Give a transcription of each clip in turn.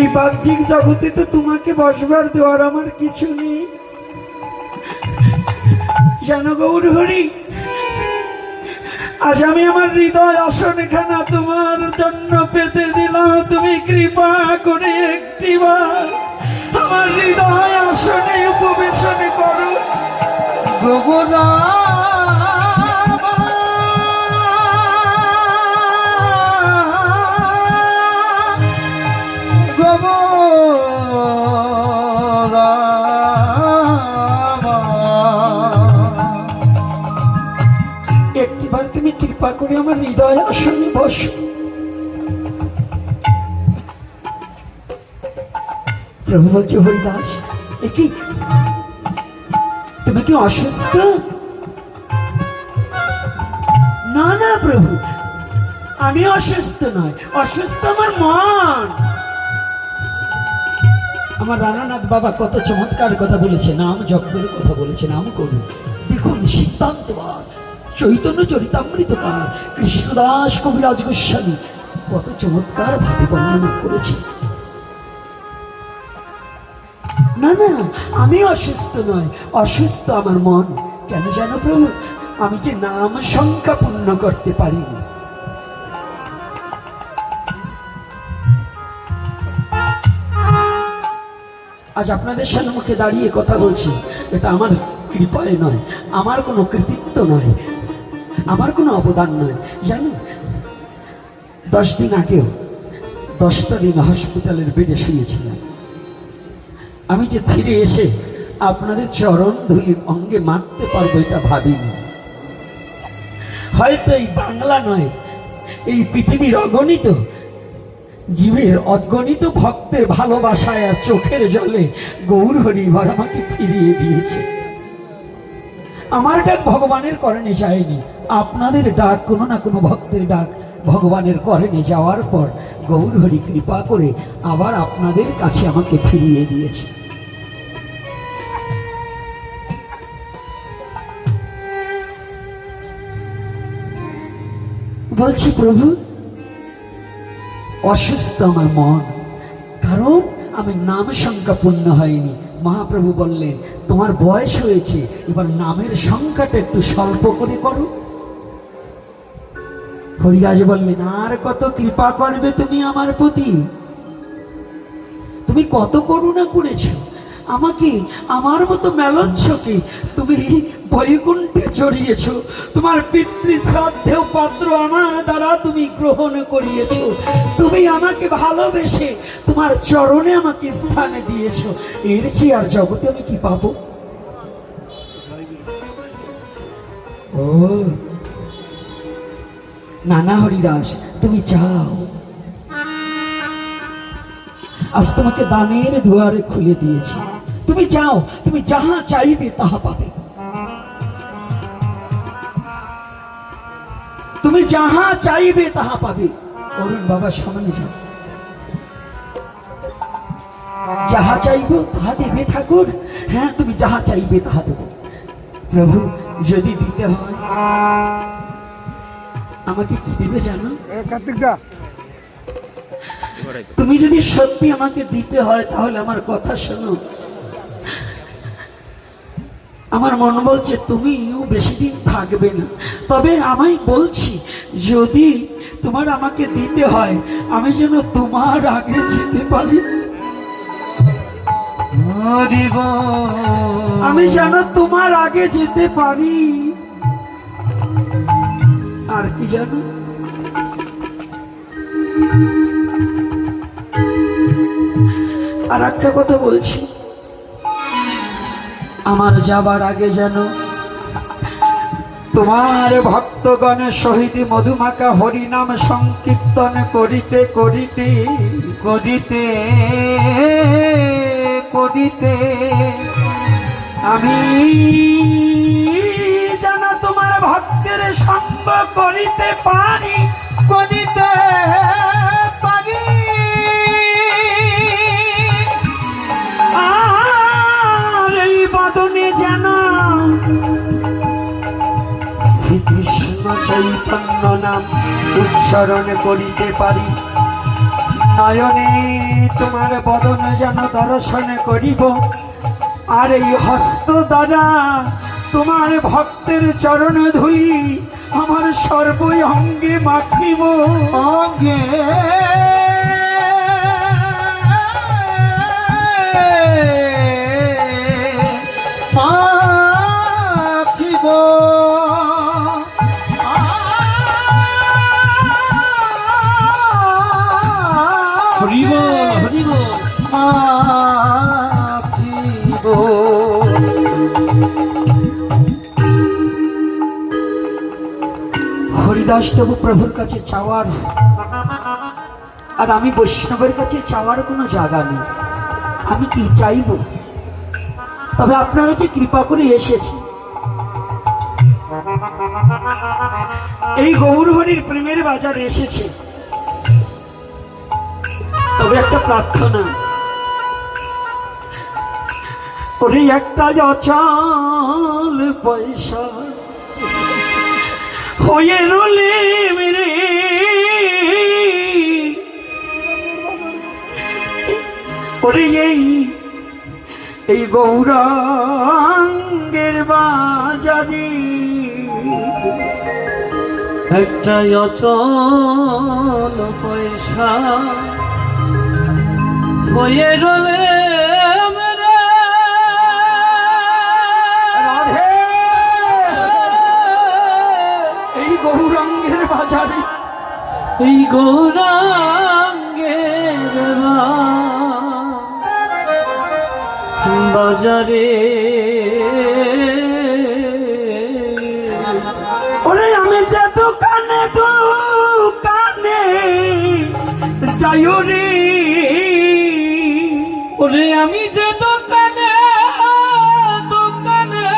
এই বাহ্যিক জগতে তো তোমাকে বসবার দেওয়ার আমার কিছু নেই। জানো গৌরহরি, আজ আমি আমার হৃদয় আসনখানা তোমার জন্য পেতে দিলাম। তুমি কৃপা করে একটিবার আমার হৃদয় আসনে উপবেশন করো। গোবরা তুমি কৃপা করে আমার হৃদয় আসনে, বসো। প্রভু বলছে, হরিদাস কি? তুমি কি অসুস্থ? না না, প্রভু। আমি অসুস্থ নয়, অসুস্থ আমার মন। আমার রানানাথ বাবা কত চমৎকার কথা বলেছে, নাম জপ করে কথা বলেছে, নাম করুন। দেখুন সিদ্ধান্তবার চৈতন্য চরিতামৃতকার কৃষ্ণদাস কবিরাজ গোস্বামী। কত চমৎকার ভাবে বর্ণনা করেছে। না না, আমি অসুস্থ নয়, অসুস্থ আমার মন। কেন জানো প্রভু, আমি যে নাম সংখ্যা পূর্ণ করতে পারিনি। আজ আপনাদের সম্মুখে দাঁড়িয়ে কথা বলছি। এটা আমার কৃপায় নয়, আমার কোনো কৃতিত্ব নয়। আমার কোনো অবদান নয়। জানো, দশ দিন আগেও দশটা দিন হসপিটালের বেডে শুয়েছিলাম। আমি যে ফিরে এসে আপনাদের চরণ ধুলি অঙ্গে মারতে পারব এটা ভাবিনি। হয়তো এই বাংলা নয়, এই পৃথিবীর অগণিত জীবের অগণিত ভক্তের ভালোবাসায় আর চোখের জলে গৌর হরিবার আমাকে ফিরিয়ে দিয়েছে। আমার ডাক ভগবানের করণে যায়নি। আপনাদের ডাক কোনো না কোনো ভক্তের ডাক। ভগবানের করণে যাওয়ার পর গৌর হরি কৃপা করে আবার আপনাদের কাছে আমাকে ফিরিয়ে দিয়েছে। বলছি, প্রভু, অসুস্থ আমার মন। কারণ আমি নাম সংখ্যা পূর্ণ হয়নি। মহাপ্রভু বললেন, তোমার বয়স হয়েছে, এবার নামের সংখ্যাটা একটু স্বল্প করে করো। হরিদাস বললেন, আর কত কৃপা করবে তুমি আমার প্রতি? তুমি কত করুণা করেছ? আমাকে আমার মতো মেলচ্ছকে তুমি বৈকুণ্ঠে চড়িয়েছ তোমার পিতৃ শ্রাদ্ধেয় পাত্র আমার দ্বারা তুমি গ্রহণ করিয়েছ। তুমি আমাকে ভালোবেসে তোমার চরণে আমাকে স্থানে দিয়েছ। এর চেয়ে আর জগতে আমি কি পাবো? ও। নানা হরিদাস, তুমি যাও আজ তোমাকে দানের দুয়ারে খুলে দিয়েছি। তুমি যাও তুমি যাহা চাইবে তাহা পাবে। তুমি যাহা চাইবে তাহা পাবে। অরুণ বাবা সামনে যাও। যাহা চাইব তাহা দেবে ঠাকুর। হ্যাঁ তুমি যাহা চাইবে তাহা দেব। প্রভু যদি দিতে হয় আমাকে কি দিবে জানো? তুমি যদি সত্যি আমাকে দিতে হয় তাহলে আমার কথা শোনো। আমার মন বলছে তুমিও বেশি দিন থাকবে না। তবে আমায় বলছি যদি তোমার আমাকে দিতে হয় আমি যেন তোমার আগে যেতে পারি। আমি যেন তোমার আগে যেতে পারি। আর কি জানো? আর একটা কথা বলছি। আমার যাবার আগে যেন তোমার ভক্তগণের সহিত মধুমাকা হরিনাম সংকীর্তন করিতে করিতে করিতে করিতে। আমি যেন তোমার ভক্তের সঙ্গ করিতে পারি। করিতে। যেন শ্রীকৃষ্ণ চৈতন্য নাম উচ্চ চরণ করিতে পারি। নয়নে তোমার বদন যেন দর্শন করিব। আর এই হস্ত দ্বারা তোমার ভক্তের চরণ ধুলি আমার সর্ব অঙ্গে মাখিব। অঙ্গে মাখিব হরিব হরিব। হরিদাস দেব প্রভুর কাছে চাওয়ার আর আমি বৈষ্ণবের কাছে চাওয়ার কোনো জায়গা নেই। আমি কি চাইব? তবে আপনারা যে কৃপা করে এসেছে এই গৌরহরির প্রেমের বাজারে এসেছে। তবে একটা প্রার্থনা। ওরে একটা অচল পয়সা হয়ে রলে মেরে। ওরে এই এই গৌরাঙ্গের বাজারে একটা অচল পয়সা হয়ে রলে রাধে। এই গৌরাঙ্গের বাজারে। এই গৌরাঙ্গের বাজারে যাই রে ওরে আমি যে দোকানে দোকানে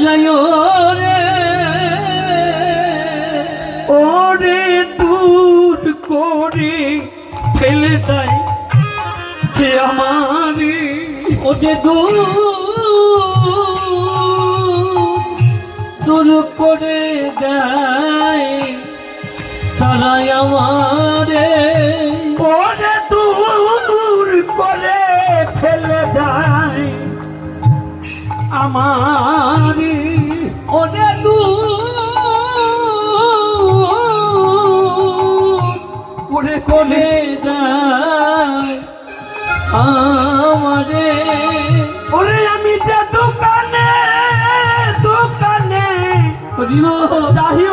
যাই রে। ওরে দূর করে ফেলে দেয় হে আমারে। ওরে দূর দূর করে দেয় তারাই আমারে। ওরে দূর করে ফেলে দেয় আমারে। ওরে দূর করে করে দেয় আমারে। ওরে আমি যে দোকানে দোকানে হরিব চাহি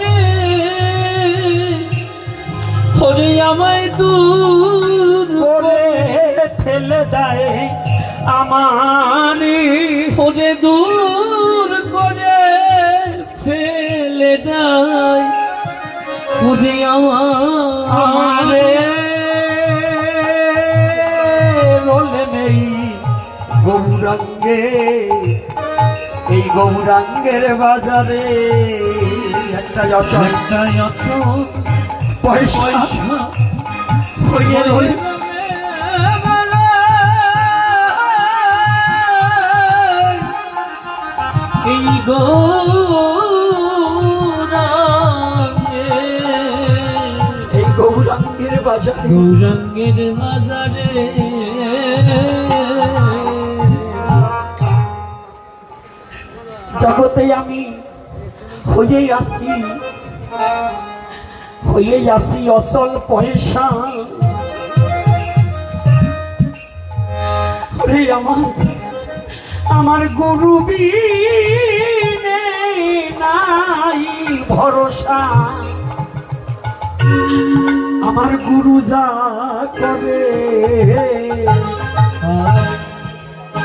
রে ওরে আমায় দূর করে। ফেলে দেয় আমারে ওরে দূর করে ফেলে দেয়। ওরে আমার। আমারে। রোলে নেই গৌরাঙ্গে এই গৌরাঙ্গের বাজারে একটা পয়সা হয়ে রইল। গৌরাঙ্গে এই গৌরাঙ্গের বাজারে গৌরাঙ্গের বাজারে জগতে আমি হয়েই আসি হয়েই আসি অসল পয়সা রে আমার আমার গরু নাই ভরসা। আমার গুরু যা করে,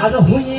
আর হয়ে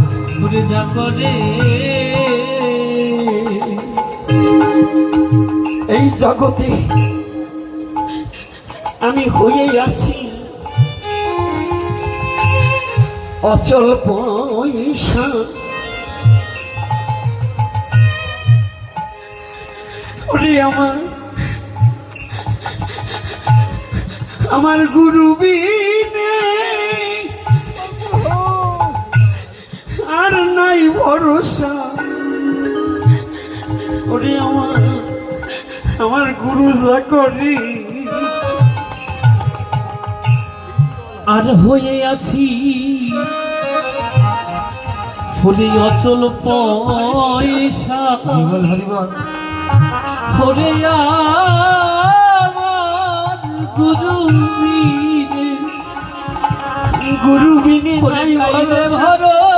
ঘুরে যা এই জগতে আমি হয়ে আছি। অচল পয়সা। ওরে আমার আমার গুরু বিনে আর নাই ভরসা। ওরে আমার আমার গুরু যা করি আর হয়ে আছি হলে অচল পয়সা। হলে আমার গুরু গুরু বিনে নাই। ভরসা।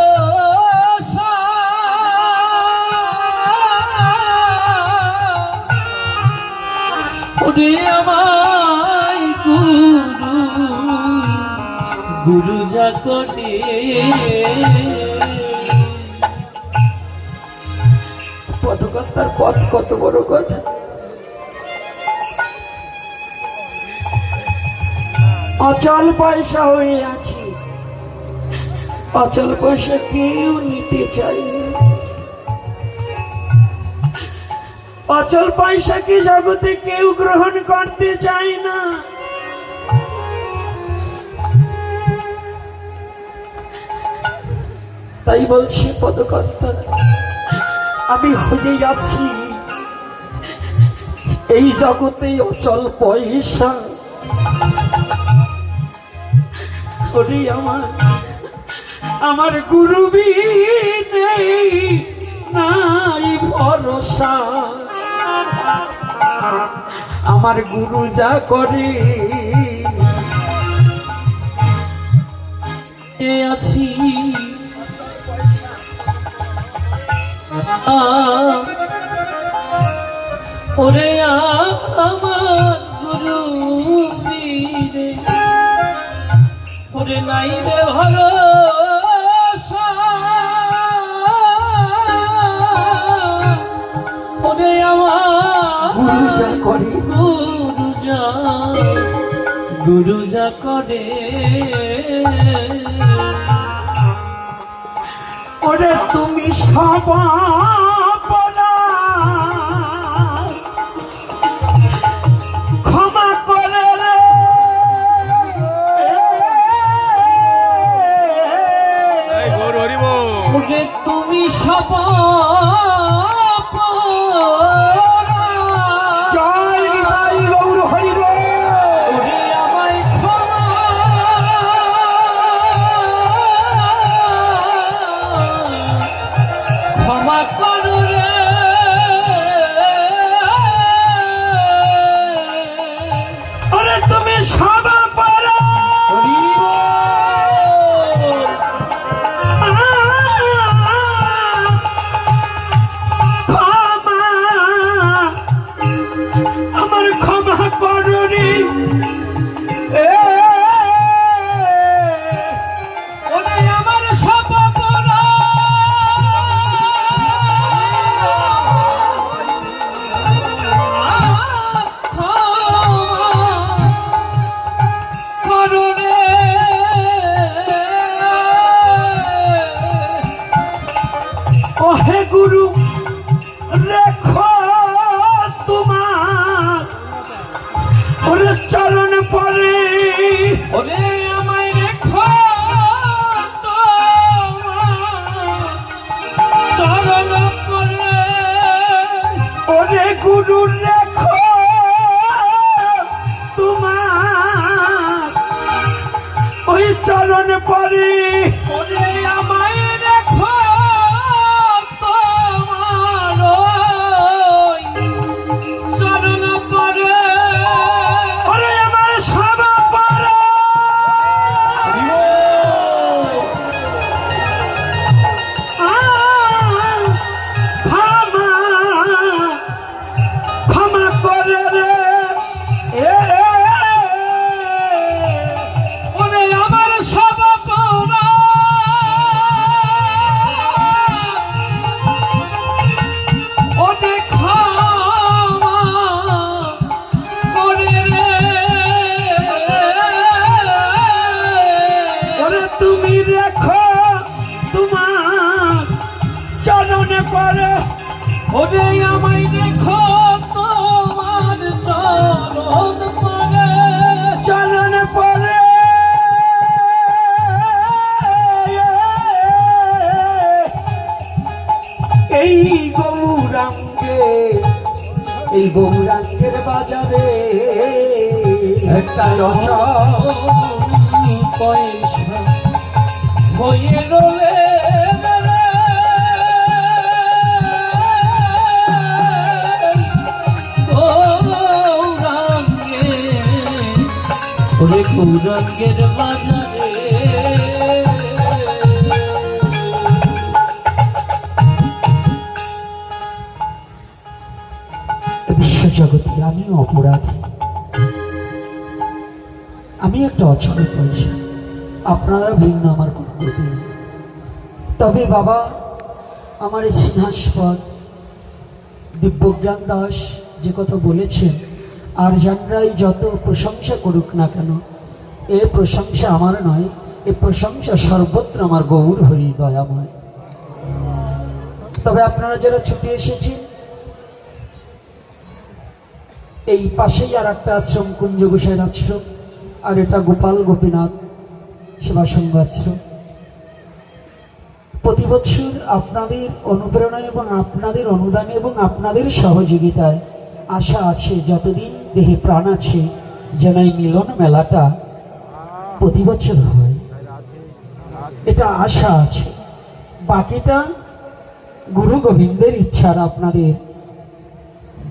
ওরে আমায় গুরু গুরু করে। পদকর্তার পথ কত বড় কথা। অচল পয়সা হয়ে আছি। অচল পয়সা কেউ নিতে চাই অচল পয়সাকে জগতে কেউ গ্রহণ করতে চায় না? তাই বলছি, পদকর্তা, আমি হয়ে আছি এই জগতে অচল পয়সা ওরে আমার আমার গুরুবি নেই, নাই ভরসা। আমার গুরু যা করে। আছি। ওরে আমার গুরু ওরে নাই রে ভরসা করে। গুরু যা গুরু যা করে। ওরে তুমি সবাপনা চরণ গৌরাঙ্গের বাজারে একটা রচন পয়সা হয়ে রলে গৌরাঙ্গের বাজারে বিশ্বজগতে আমি অপরাধী। আমি একটা অচল পয়সা আপনারা ভিন্ন আমার কোনো গতি নেই। তবে বাবা, আমার এই সিংহাসপদ, দিব্যজ্ঞান দাস যে কথা বলেছেন, আর জানরাই যত প্রশংসা করুক না কেন, এ প্রশংসা আমার নয়, এ প্রশংসা সর্বত্র আমার গৌর হরি দয়াময়। তবে আপনারা যারা ছুটে এসেছেন এই পাশেই আর একটা আশ্রম কুঞ্জ গোসাইর আশ্রম, আর এটা গোপাল গোপীনাথ সেবা সংঘ আশ্রম। প্রতি বছর আপনাদের অনুপ্রেরণায় এবং আপনাদের অনুদানে এবং আপনাদের সহযোগিতায় আশা আছে, যতদিন দেহে প্রাণ আছে, যেন এই মিলন মেলাটা প্রতি বছর হয়। এটা আশা আছে। বাকিটা গুরু গোবিন্দের ইচ্ছার আপনাদের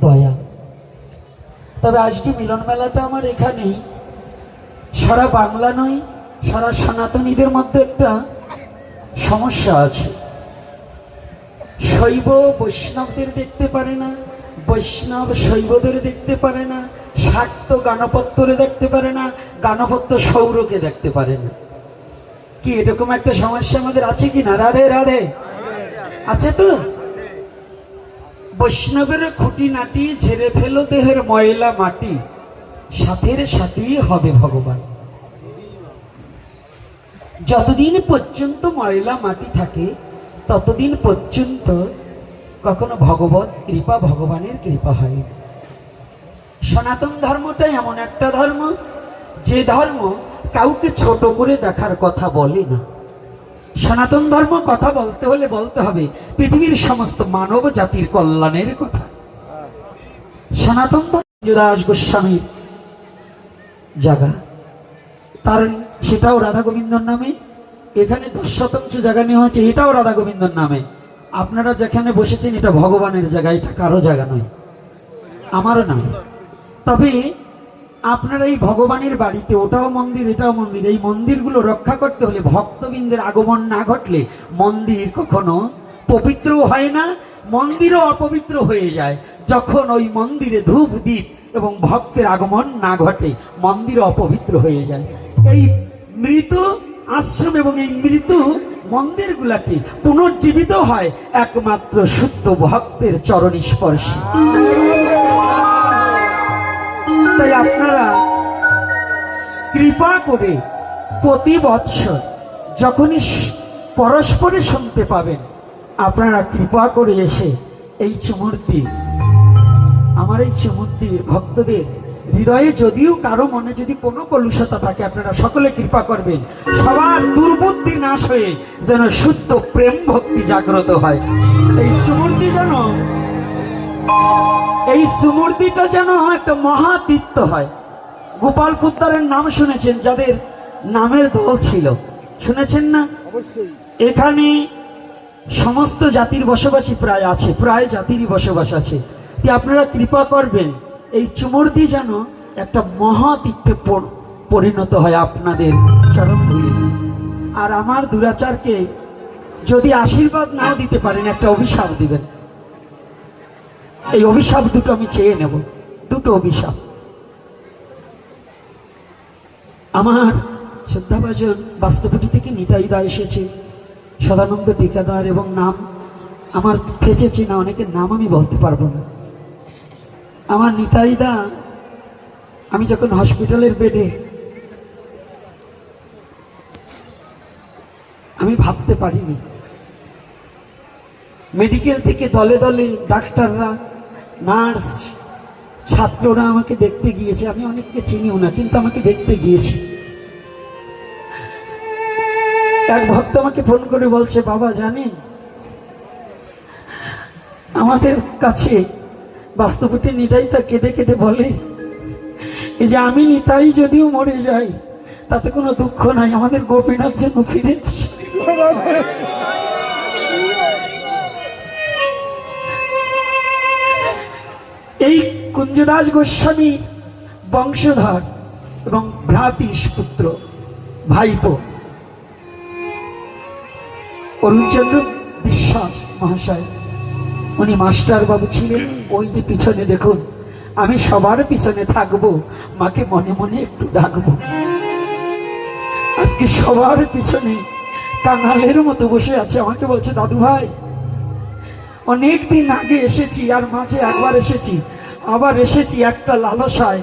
দয়া। তবে আজকে মিলন মেলাটা আমার এখানেই। সারা বাংলা নয়, সারা সনাতনীদের মধ্যে একটা সমস্যা আছে। শৈব বৈষ্ণবদের দেখতে পারে না, বৈষ্ণব শৈবদের দেখতে পারে না, শাক্ত গানপত্যরে দেখতে পারে না, গানপত্য সৌরকে দেখতে পারে না। কি এরকম একটা সমস্যা আমাদের আছে কি না? রাধে রাধে। আছে তো? বৈষ্ণবের খুঁটি নাটি ঝেড়ে ফেলো দেহের ময়লা মাটি। সাথের সাথেই হবে ভগবান। যতদিন পর্যন্ত ময়লা মাটি থাকে, ততদিন পর্যন্ত কখনো ভগবত কৃপা ভগবানের কৃপা হয় সনাতন ধর্মটা এমন একটা ধর্ম, যে ধর্ম কাউকে ছোট করে দেখার কথা বলে না। সনাতন ধর্ম কথা বলতে হলে বলতে হবে, পৃথিবীর সমস্ত মানব জাতির কল্যাণের কথা। সনাতন ধর্ম দাস গোস্বামীর জায়গা। তার সেটাও রাধা গোবিন্দর নামে, এখানে দশ শতাংশ জায়গা নেওয়া হয়েছে, এটাও রাধা গোবিন্দর নামে। আপনারা যেখানে বসেছেন, এটা ভগবানের জায়গা, এটা কারও জায়গা নয়, আমারও নয়। তবে আপনারা এই ভগবানের বাড়িতে, ওটাও মন্দির, এটাও মন্দির, এই মন্দিরগুলো রক্ষা করতে হলে ভক্তবৃন্দের আগমন না ঘটলে মন্দির কখনো পবিত্রও হয় না, মন্দিরও অপবিত্র হয়ে যায়। যখন ওই মন্দিরে ধূপ দ্বীপ এবং ভক্তের আগমন না ঘটে মন্দির অপবিত্র হয়ে যায়। এই মৃত আশ্রম এবং এই মৃত মন্দিরগুলাকে পুনর্জীবিত হয় একমাত্র শুদ্ধ ভক্তের চরণ স্পর্শে তাই আপনারা কৃপা করে প্রতি বৎসর যখনই পরস্পরে শুনতে পাবেন, আপনারা কৃপা করে এসে এই চুমূর্তি আমার এই চুমূর্তির ভক্তদের হৃদয়ে যদিও কারও মনে যদি কোনো কলুষতা থাকে, আপনারা সকলে কৃপা করবেন। সবার দুর্বুদ্ধি নাশ হয়ে যেন শুদ্ধ প্রেম ভক্তি জাগ্রত হয়। এই চুমূর্তি যেন এই সুমূর্তিটা যেন একটা মহাতীর্থ হয়। গোপাল পুত্তারের নাম শুনেছেন যাদের নামের দল ছিল। শুনেছেন না? এখানে সমস্ত জাতির বসবাসী প্রায় আছে প্রায় জাতিরই বসবাস আছে। যে আপনারা কৃপা করবেন এই চুমর্দি যেন একটা মহাতীর্থে পরিণত হয় আপনাদের চরণ ধুলি আর আমার দুরাচারকে যদি আশীর্বাদ না দিতে পারেন একটা অভিশাপ দিবেন। এই অভিশাপ দুটো আমি চেয়ে নেব, দুটো অভিশাপ। আমার শ্রদ্ধাভাজন বাস্তবটি থেকে নিতাইদা এসেছে, সদানন্দ টিকাদার এবং নাম আমার ফেঁচেছে না, অনেকের নাম আমি বলতে পারব না। আমার নিতাইদা, আমি যখন হসপিটালের বেডে, আমি ভাবতে পারিনি। মেডিকেল থেকে দলে দলে ডাক্তাররা নার্স, ছাত্ররা আমাকে দেখতে গিয়েছে। আমি অনেককে চিনিও না, কিন্তু আমাকে দেখতে গিয়েছে। এক ভক্ত আমাকে ফোন করে বলছে, বাবা, জানেন, আমাদের কাছে বাস্তবটি নিতাইতা কেঁদে কেঁদে বলে, এই যে আমি নিতাই যদিও মরে যাই, তাতে কোনো দুঃখ নাই, আমাদের গোপীনাথ যেন ফিরে আসে। এই কুঞ্জদাস গোস্বামী বংশধর এবং ভ্রাতিস পুত্র, ভাইপো। অরুণচন্দ্র বিশ্বাস মহাশয়, উনি মাস্টার বাবু ছিলেন। ওই যে পিছনে দেখুন, আমি সবার পিছনে থাকব, মাকে মনে মনে একটু ডাকবো। আজকে সবার পিছনে কাঙালের মতো বসে আছে, আমাকে বলছে দাদু ভাই অনেক দিন আগে এসেছি, আর মাঝে একবার এসেছি। আবার এসেছি একটা লালসায়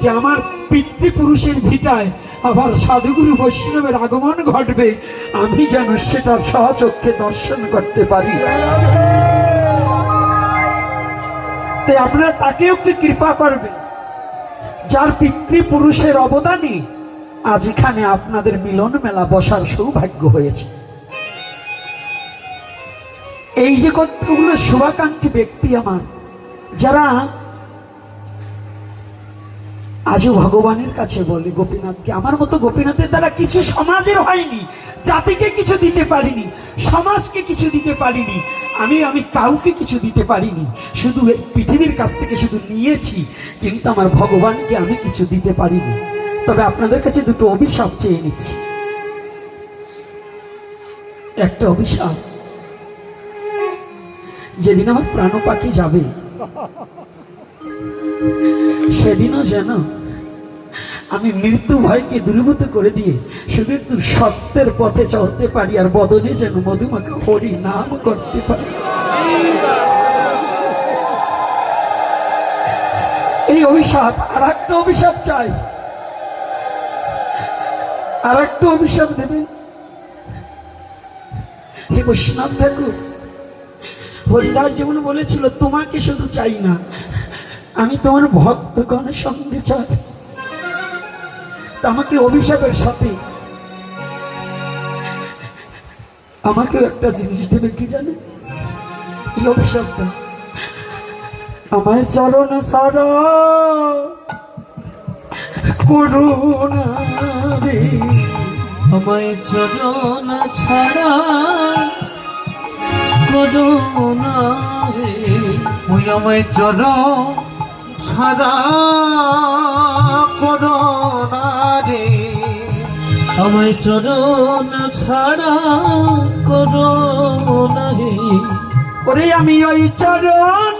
যে আমার পিতৃপুরুষের ভিটায় আবার সাধুগুরু বৈষ্ণবের আগমন ঘটবে, আমি যেন সেটা সহচক্ষে দর্শন করতে পারি। তাই আপনারা তাকেও একটু কৃপা করবে যার পিতৃপুরুষের অবদানে আজ এখানে আপনাদের মিলন মেলা বসার সৌভাগ্য হয়েছে। এই যে কতগুলো শুভাকাঙ্ক্ষী ব্যক্তি আমার, যারা আজও ভগবানের কাছে বলে, গোপীনাথকে। আমার মতো গোপীনাথের দ্বারা কিছু সমাজের হয়নি, জাতিকে কিছু দিতে পারিনি, সমাজকে কিছু দিতে পারিনি, আমি আমি কাউকে কিছু দিতে পারিনি, শুধু এই পৃথিবীর কাছ থেকে শুধু নিয়েছি, কিন্তু আমার ভগবানকে আমি কিছু দিতে পারিনি। তবে আপনাদের কাছে দুটো অভিশাপ চেয়ে নিচ্ছি। একটা অভিশাপ, যেদিন আমার প্রাণ পাখি যাবে, সেদিনও যেন আমি মৃত্যু ভয়কে দূরীভূত করে দিয়ে শুধু একটু সত্যের পথে চলতে পারি আর বদনে যেন মধুমাকে হরি নাম করতে পারি। এই অভিশাপ, আর একটা অভিশাপ চাই। আর একটা অভিশাপ দেবেন। হে বৈষ্ণব ঠাকুর, হরিদাস যেমন বলেছিল, তোমাকে শুধু চাই না, আমি তোমার ভক্তগণের সঙ্গে চাই। আমাকে অভিশাপের সাথে। আমাকেও একটা জিনিস দেবে, কি জানে? এই অভিশাপটা। আমায় চরণ সার করুণা আমায় চরণ ছাড়া। ওই আমায় চর ছাড়া। করোনা আমায় চরণ ছাড়া করো রে ওরে আমি ওই চরণ